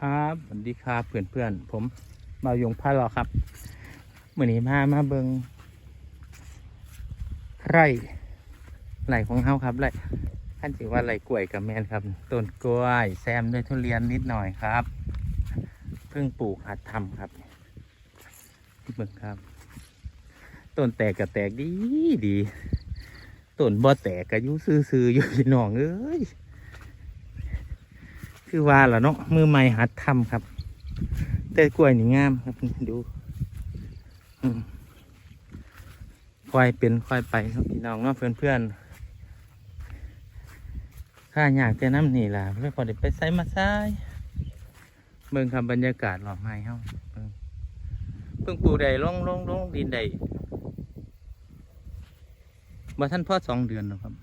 ครับสวัสดีครับเพื่อนเพื่อนๆผมเบายงพาลอครับเมื่อนี้มามาเบิงไร่ไร่ของเฮาครับไร่ท่านถือว่าไร่กล้วยกับแมนครับต้นกล้วยแซมด้วยทุเรียนนิดหน่อยครับเพิ่งปลูกหัดทำครับเบิงครับต้นแตกกับแตกดีดีต้นบ่แตกก็อยุซื่อๆอยู่พี่น้องเอ้ย คือว่าล่ะเนาะมือใหม่หัดทำครับ แต่กล้วยนี่งามครับดูค่อยเป็นค่อยไปครับพี่น้องเนาะเพื่อนเพื่อนๆข้าอยากจะน้ำนี่ล่ะไม่พอได้ไปไซมาไซเบิ่งครับบรรยากาศหล่อไม้เฮาเบิ่งเพิ่งปลูกได้ลงลงลงดินได้บ่ท่านพ่อสองเดือนหรอกครับ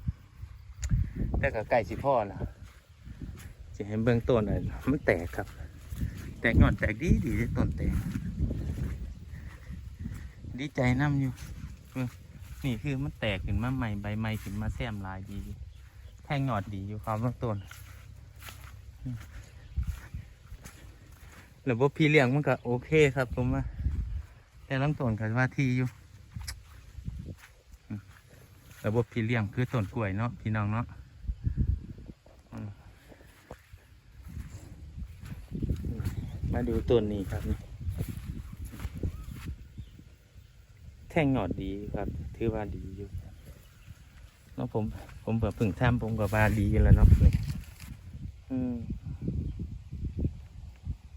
แต่ก็ใกล้สิพ่อแล้ว จะเห็นเบื้องต้นอะมันแตกครับ แตกหย่อนแตกดีดีต้นแตกดีใจน้ำอยู่นี่คือมันแตกขึ้นมาใหม่ใบใหม่ขึ้นมาแซมลายดีแทงหยอดดีอยู่ครับเบื้องต้นระบบพี่เลี้ยงมันก็โอเคครับผมว่าแต่ลำต้นก็ว่าที่อยู่ระบบพี่เลี้ยงคือต้นกล้วยเนาะพี่น้องเนาะ มาดูต้นนี้ครับนี่แท่งหยอดดีครับ ถือว่าดีอยู่เนาะผม ผมเปิดผึ่งท่ามผมกับว่าดีอยู่แล้วเนาะนี่อืม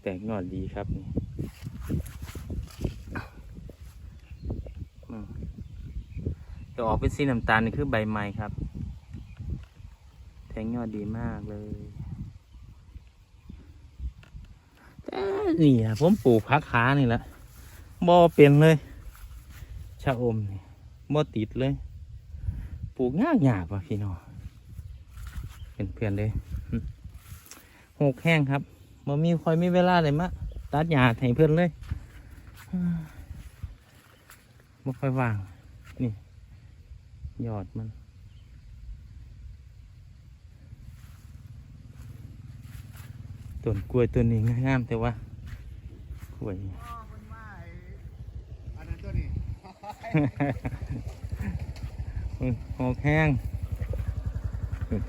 แต่งหยอดดีครับนี่อืมจะออกเป็นสีน้ำตาลนี่คือใบไม้ครับ แทงยอดดีมากเลย แต่ นี่นะผมปลูกพักขานี่แหละบ่เป็นเลย ชะอมนี่บ่ติดเลย ปลูกยากยากว่ะพี่น้องเป็นเพื่อนเลยหกแห้งครับบ่มีคอยมีเวลาเลยมะตัดหญ้าให้เพื่อนเลยมบ่ค่อยว่าง นี่ ยอดมัน ต้นกล้วยต้นนี้งามๆแต่ว่ากล้วยอันนั้นตัวนี้มันหอกแห้ง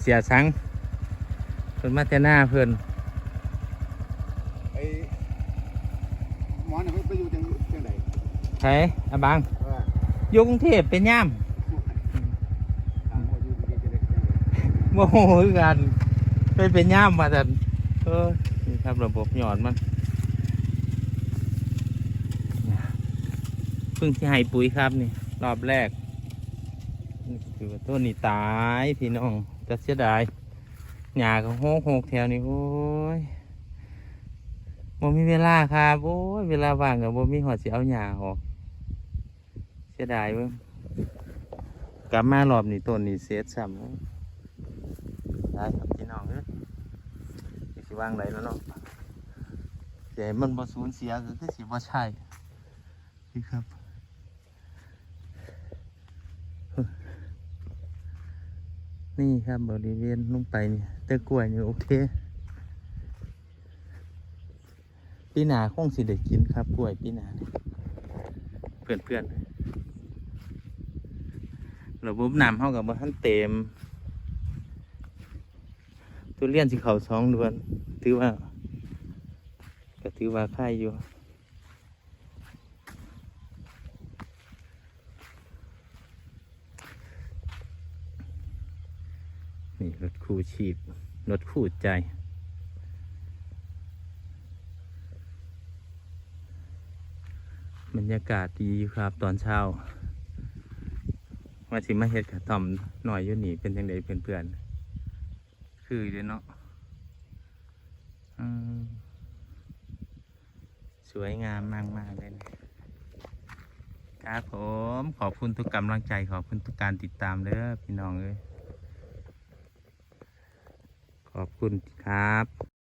เสียสังเพิ่นมาแต่หน้าเพิ่นไอ้หมอนี่มันไปอยู่จังจังไดใช่อาบังเอออยู่กรุงเทพเป็นย่ามถามว่าอยู่ดีๆจะได้จังไดโมโหคือกันไปเป็นย่ามมาแต่เออนี่ครับระบบหยอดมันเพิ่งที่ให้ปุ๋ยครับนี่ รอบแรกคือว่าต้นนี้ตายพี่น้องจะเสียดายหญ้าก็โหกหกแถวนี้โอ้ยบ่มีเวลาครับโอ้ยเวลาว่างกับบ่มีหอดสิเอาหญ้าออกเสียดายเว้ยกลับมารอบนี้ต้นนี้เสียซ้ำได้ครับพี่น้องเอ้ยนี่ สิว่างไรแล้วเนาะเสียมันบ่สูญเสียก็คือสิบ่ใช่นี่ครับนี่ครับบริเวณลงไปนี่เตอกล้วยนี่โอเคปีหนาคงสิได้กินครับกล้วยปีหนานี่เพื่อนเพื่อนๆระบบน้ำเข้ากับว่าท่านเต็ม ทุเรียนสิเขาสองเดือนถือว่าก็ถือว่าค่ายอยู่นี่รถคู่ชีพรถคู่ใจ บรรยากาศดีครับตอนเช้ามาสิมาเฮ็ดกระต่อมหน่อยอยู่นี่เป็นยังไงเพื่อนๆ คือเด้เนาะสวยงามมากๆเลยนะครับผมขอบคุณทุกกำลังใจขอบคุณทุกการติดตามเด้อพี่น้องเลยขอบคุณครับ